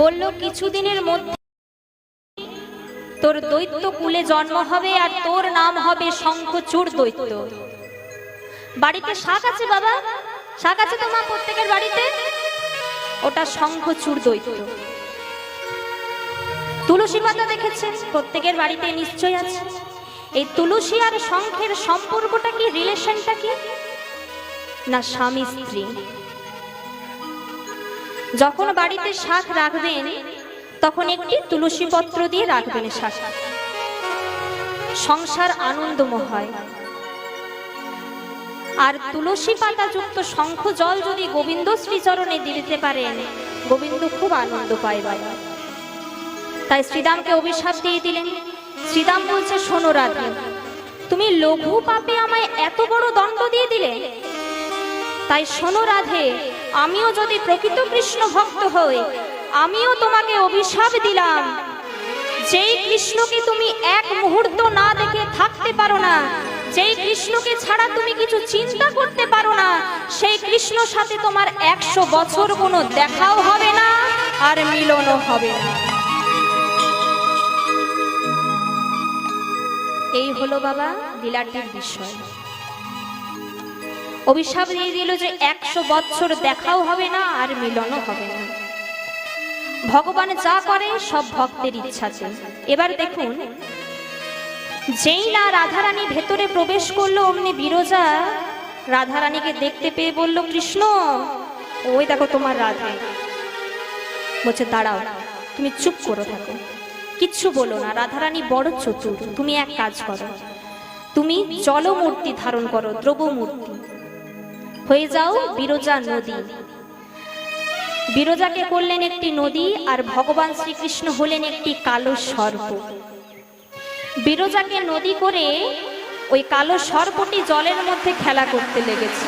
বলল, কিছুদিনের মধ্যে তোর দৈত্য কুলে জন্ম হবে আর তোর নাম হবে শঙ্খচূড় দৈত্য। বাড়িতে শাক আছে বাবা? শাক আছে তো মা প্রত্যেকের বাড়িতে? ওটা শঙ্খচূড় দৈত্য। তুলসী পাতা দেখেছেন প্রত্যেকের বাড়িতে নিশ্চয় আছে। এই তুলসী আর শঙ্খের সম্পর্কটা কি রিলেশনটা কি? না স্বামী স্ত্রী যখন বাড়িতে শাক রাখবেন, তখন একটি তুলসী পত্র দিয়ে রাখবেন শাক। সংসার আনন্দময়। হয় আর তুলসী পাতা যুক্ত শঙ্খ জল যদি গোবিন্দ শ্রীচরণে দিতে পারেন, গোবিন্দ খুব আনন্দ পায় বাবা তাই শ্রীদামকে অভিশাপ দিয়ে দিলেন। শ্রীদাম বলছে, শোনো রাধে, তুমি লঘু পাপে আমায় এত বড় দণ্ড দিয়ে দিলে? তাই শোনো রাধে আমিও যদি প্রকৃত কৃষ্ণ ভক্ত হই, আমিও তোমাকে অভিশাপ দিলাম। যেই কৃষ্ণকে তুমি এক মুহূর্ত না দেখে থাকতে পারো না, যেই কৃষ্ণকে ছাড়া তুমি কিছু চিন্তা করতে পারো না, সেই কৃষ্ণ সাথে তোমার একশো বছর কোনো দেখাও হবে না আর মিলনও হবে না। এই হলো বাবা লীলাটির বিষয়। অভিশাপ দিয়ে দিল যে একশো বৎসর দেখাও হবে না আর মিলনও হবে না। ভগবান যা করে, সব ভক্তের ইচ্ছাতে এবার দেখুন, যেই না রাধারানী ভেতরে প্রবেশ করল, অমনি বিরজা রাধারানীকে দেখতে পেয়ে বলল, কৃষ্ণ, ওই দেখো তোমার রাধে। বলছে, দাঁড়াও, তুমি চুপ করো থাকো। কিচ্ছু বলো না, রাধারানী বড় চতুর। তুমি এক কাজ করো। তুমি জলমূর্তি ধারণ করো দ্রব্যমূর্তি হয়ে যাও বিরজা নদী। বিরজাকে করলেন একটি নদী আর ভগবান শ্রীকৃষ্ণ হলেন একটি কালো সর্প। বিরজাকে নদী করে ওই কালো সর্পটি জলের মধ্যে খেলা করতে লেগেছে।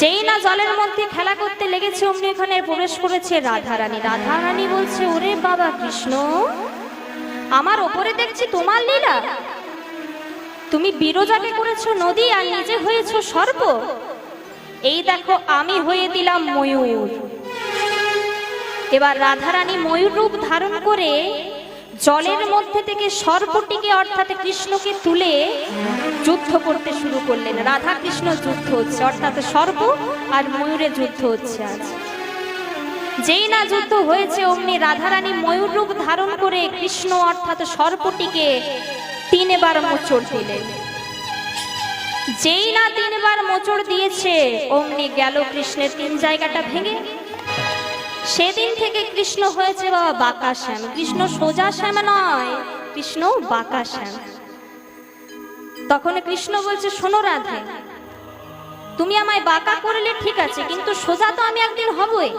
যেই না জলের মধ্যে খেলা করতে লেগেছে, অমনি এখানে প্রবেশ করেছে রাধারানী। রাধারানী বলছে, ওরে বাবা কৃষ্ণ, আমার ওপরে দেখছি তোমার লীলা। তুমি বিরজাকে করেছ নদী আর নিজে হয়েছো সর্প? এই দেখো, আমি হয়ে দিলাম ময়ূর। এবার রাধারানী ময়ূর রূপ ধারণ করে জলের মধ্যে থেকে সর্পটিকে, অর্থাৎ কৃষ্ণকে তুলে যুদ্ধ করতে শুরু করলেন। রাধা কৃষ্ণ যুদ্ধ হচ্ছে, অর্থাৎ সর্প আর ময়ূরে যুদ্ধ হচ্ছে আজ। যেই না যুদ্ধ হয়েছে, অমনি রাধারানী ময়ূর রূপ ধারণ করে কৃষ্ণ, অর্থাৎ সর্পটিকে তিনবার মোচড় দিলেন যেই না তিনবার মোচড় দিয়েছে, অমনি গেল কৃষ্ণের তিন জায়গাটা ভেঙে। সেদিন থেকে কৃষ্ণ হয়েছে বাবা বাঁকা শ্যাম। কৃষ্ণ সোজা শ্যাম নয়, কৃষ্ণ বাঁকা শ্যাম। তখন কৃষ্ণ বলছে, শোনো রাধে, তুমি আমায় বাঁকা করলে ঠিক আছে, কিন্তু সোজা তো আমি একদিন হবই।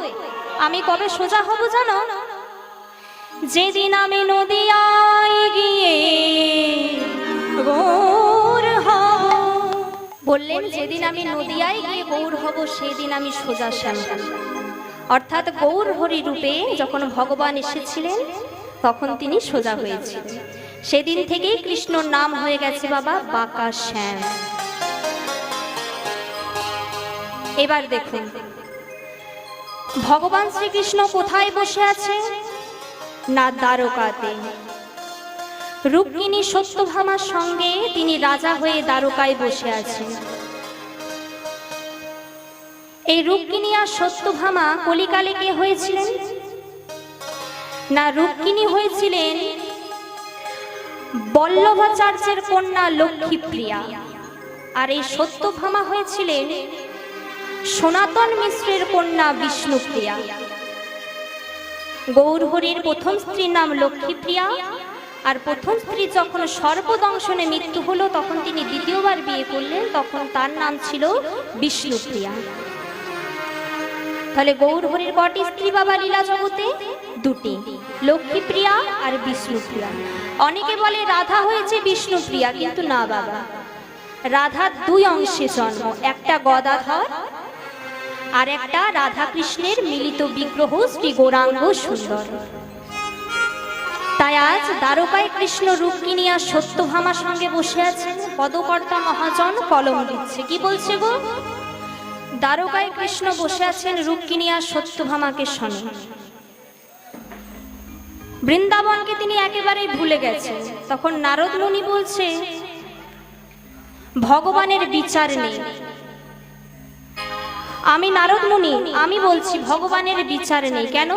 আমি কবে সোজা হব জানো? যেদিন আমি নদিয়ায় গিয়ে গৌর হব। বললেন, যেদিন আমি নদিয়ায় গিয়ে গৌর হব, সেদিন আমি সোজা শ্যাম অর্থাৎ গৌর হরি রূপে যখন ভগবান এসেছিলেন, তখন তিনি সোজা হয়েছিলেন। সেদিন থেকেই কৃষ্ণর নাম হয়ে গেছে বাবা, বাঁকা শ্যাম। এবার দেখুন, ভগবান শ্রীকৃষ্ণ কোথায় বসে আছে না দ্বারকাতে। রুক্মিণী সত্যভামার সঙ্গে তিনি রাজা হয়ে দ্বারকায় বসে আছেন। এই রুক্মিণী আর সত্যভামা কলিকালে কে হয়েছিলেন? না রুক্মিণী হয়েছিলেন বল্লভাচার্যের কন্যা লক্ষ্মীপ্রিয়া। আর এই সত্যভামা হয়েছিলেন সনাতন মিশ্রের কন্যা বিষ্ণুপ্রিয়া। গৌরহরির প্রথম স্ত্রীর নাম লক্ষ্মীপ্রিয়া। আর প্রথম স্ত্রী যখন সর্বদংশনে মৃত্যু হলো, তখন তিনি দ্বিতীয়বার বিয়ে করলেন, তখন তার নাম ছিল বিষ্ণুপ্রিয়া। তাহলে গৌরহরির কটি স্ত্রী বাবা লীলা জগতে? দুটি, লক্ষ্মীপ্রিয়া আর বিষ্ণুপ্রিয়া। অনেকে বলে রাধা হয়েছে বিষ্ণুপ্রিয়া, কিন্তু না বাবা। রাধার দুই অংশে জন্ম, একটা গদাধর আর একটা রাধা কৃষ্ণের মিলিত বিগ্রহ শ্রী গৌরাঙ্গ সুন্দর। তাই আজ দ্বারকায় কৃষ্ণ রুক্মিণী আর সত্যভামার সঙ্গে বসে আছেন পদকর্তা মহাজন কলম দিচ্ছে। কি বলছে গো? দ্বারকায় কৃষ্ণ বসে আছেন রুক্মিণী আর সত্যভামাকে শোনে। বৃন্দাবনকে তিনি একেবারেই ভুলে গেছেন। তখন নারদ মুনি বলছে, ভগবানের বিচার নেই। আমি নারদ মুনি, আমি বলছি ভগবানের বিচার নেই, কেন?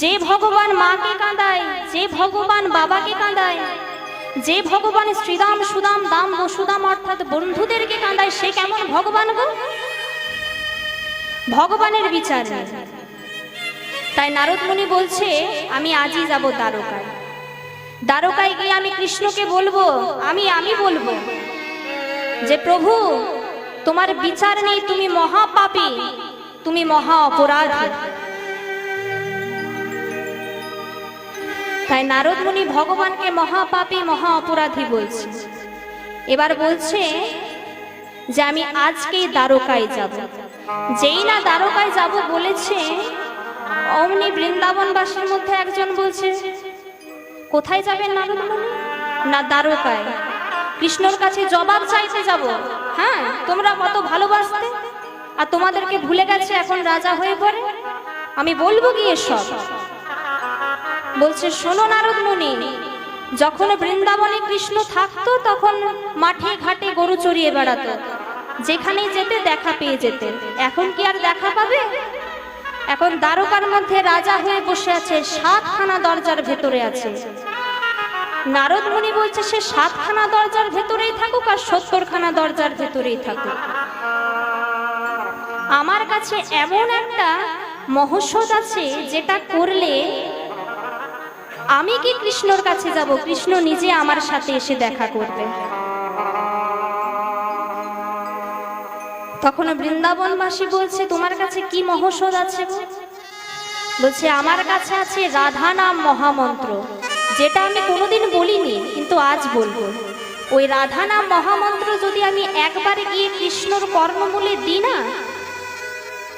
যে ভগবান মাকে কাঁদায়, যে ভগবান বাবাকে কাঁদায়, যে ভগবান শ্রীদাম সুদাম দাম বসুদাম অর্থাৎ বন্ধুদেরকে কাঁদায়, সে কেমন ভগবান গো? ভগবানের বিচার তাই নারদ মুনি বলছে, আমি আজই যাব দ্বারকায়। দ্বারকায় গিয়ে আমি কৃষ্ণকে বলব, আমি আমি বলব যে প্রভু তোমার বিচার নেই, তুমি মহাপাপী, তুমি মহা অপরাধী। তাই নারদ মুনি ভগবানকে মহাপাপী, মহা অপরাধী বলছে। এবার বলছে যে আমি আজকেই দ্বারকায় যাব। যেই না দ্বারকায় যাব বলেছে, অমনি বৃন্দাবনবাসীর মধ্যে একজন বলছে, কোথায় যাবেন নারদ মুনি? না দ্বারকায়। কৃষ্ণর কাছে জবাব চাইতে যাব। হ্যাঁ তোমরা কত ভালোবাসতে? আর তোমাদেরকে ভুলে গেছে এখন রাজা হয়ে পড়ে? আমি বলব গিয়ে সব বলছে, শোনো নারদ মুনি, যখন বৃন্দাবনে কৃষ্ণ থাকতো, তখন মাঠে ঘাটে গরু চড়িয়ে বেড়াতো। যেখানেই যেতে দেখা পেয়ে যেতে। এখন কি আর দেখা পাবে? এখন দ্বারকার মধ্যে রাজা হয়ে বসে আছে, সাতখানা দরজার ভেতরে আছে। নারদ মুনি বলছে, সে সাতখানা দরজার ভেতরেই থাকুক আর সত্তরখানা দরজার ভেতরেই থাকুক। আমার কাছে এমন একটা মহৌষধ আছে যেটা করলে আমি কি কৃষ্ণর কাছে যাব? কৃষ্ণ নিজে আমার সাথে এসে দেখা করবে। তখন বৃন্দাবনবাসী বলছে, তোমার কাছে কি মহৌষধ আছে বলছে, আমার কাছে আছে রাধা নাম মহামন্ত্র। যেটা আমি কোনোদিন বলিনি, কিন্তু আজ বলব। ওই রাধা নাম মহামন্ত্র যদি আমি একবারে গিয়ে কৃষ্ণর কর্ণমূলে দিই না,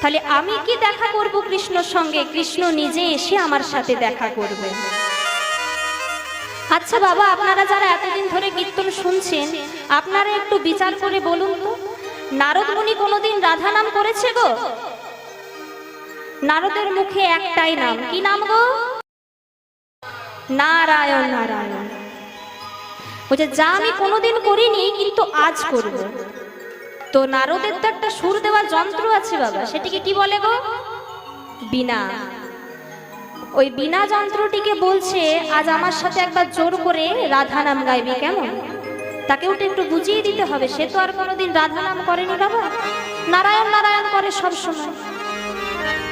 তাহলে আমি কি দেখা করব কৃষ্ণর সঙ্গে? কৃষ্ণ নিজে এসে আমার সাথে দেখা করবে। আচ্ছা বাবা, আপনারা যারা এতদিন ধরে কীর্তন শুনছেন, আপনারা একটু বিচার করে বলুন তো, নারদ মুনি কোনোদিন রাধা নাম করেছে গো? নারদের মুখে একটাই নাম। কি নাম গো? নারায়ণ নারায়ণ। বলছে, যা আমি কোনোদিন করিনি, কিন্তু আজ করব। তো নারদের তো একটা সুর দেওয়ার যন্ত্র আছে বাবা, সেটিকে কি বলে গো? বিনা ওই বিনা যন্ত্রটিকে বলছে, আজ আমার সাথে একবার জোর করে রাধা নাম গাইবি, কেমন? তাকে ওটা একটু বুঝিয়ে দিতে হবে, সে তো আর কোনোদিন রাধা নাম করেনি বাবা। নারায়ণ নারায়ণ করে সব সময়।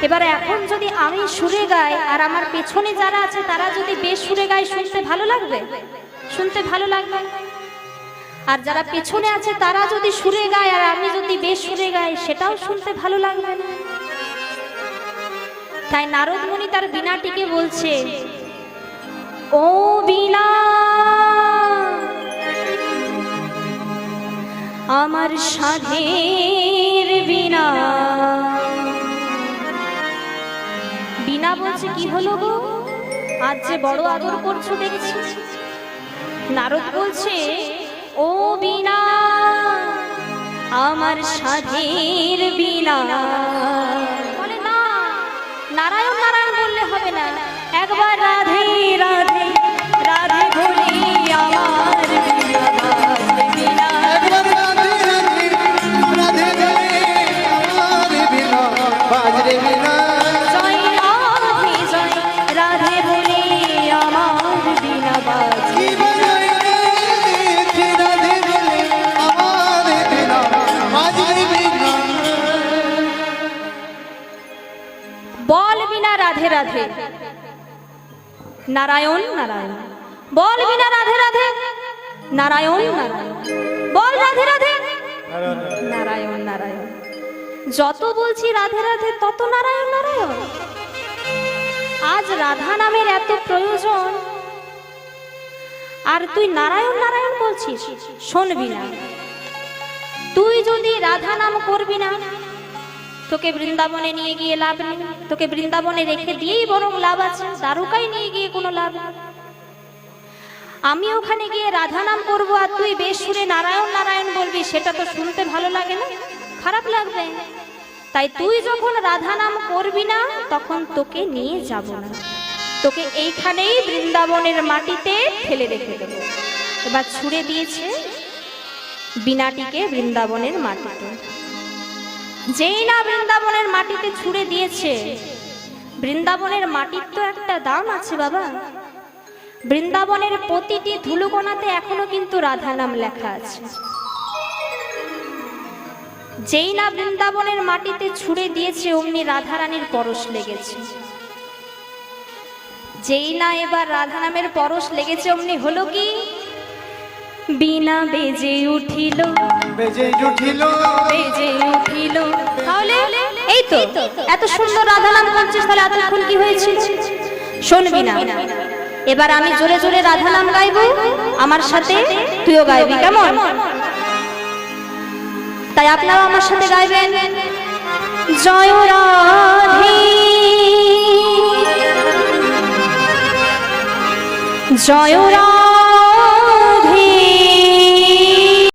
এবারে এখন যদি আমি সুরে গাই, আর আমার পেছনে যারা আছে, তারা যদি বেশ সুরে গায়, শুনতে ভালো লাগবে? শুনতে ভালো লাগবে? আর যারা পেছনে আছে, তারা যদি সুরে গায়, আর আমি যদি বেশ সুরে গাই, সেটাও শুনতে ভালো লাগবে না। তাই নারদ মুনি তার বিনাটিকে বলছে, ও বিনা আমার সাধের বলছে কি হলো গো? আজ যে বড় আদর করছ দেখছি। নারদ বলছে, ও বিনা আমার সাধের বিনা বলে, না, নারায়ণ নারায়ণ বললে হবে না। একবার রাধে রাধে রাধে বলি আমার নারায়ণ নারায়ণ। বল বিনা রাধে রাধে। নারায়ণ নারায়ণ। বল রাধে রাধে। নারায়ণ নারায়ণ। যত বলছি রাধে রাধে, তত নারায়ণ নারায়ণ। আজ রাধা নামের এত প্রয়োজন। আর তুই নারায়ণ নারায়ণ বলছিস, শোনবি না। তুই যদি রাধা নাম করবি না তোকে বৃন্দাবনে নিয়ে গিয়ে লাভ নেই। তোকে বৃন্দাবনে রেখে দিয়েই বরং লাভ আছে, দ্বারকায় নিয়ে গিয়ে কোনো লাভ আমি ওখানে গিয়ে রাধা নাম করব আর তুই বেশ সুরে নারায়ণ নারায়ণ বলবি, সেটা তো শুনতে ভালো লাগে না, খারাপ লাগবে। তাই তুই যখন রাধা নাম করবি না, তখন তোকে নিয়ে যাব না। তোকে এইখানেই বৃন্দাবনের মাটিতে ফেলে রেখে দেবো। এবার ছুড়ে দিয়েছে বিনাটিকে বৃন্দাবনের মাটিতে। যেই না বৃন্দাবনের মাটিতে ছুড়ে দিয়েছে, বৃন্দাবনের মাটির তো একটা দাম আছে বাবা। বৃন্দাবনের প্রতিটি ধুলুকোনাতে এখনও কিন্তু রাধা নাম লেখা আছে। যেই না বৃন্দাবনের মাটিতে ছুড়ে দিয়েছে, অমনি রাধারানীর পরশ লেগেছে। যেই না এবার রাধা নামের পরশ লেগেছে, অমনি হলো কি? বিনা বেজে উঠিল। বেজে উঠিল। বেজে উঠিল। তাহলে এই তো এত সুন্দর রাধা নাম তাহলে এতক্ষণ কি হয়েছিল শুনবি না। এবার আমি জোরে জোরে রাধা নাম গাইবো আমার সাথে তুইও গাইবি কেমন? তাই আপনারা আমার সাথে গাইবেন। জয় রাধে। জয় রাধে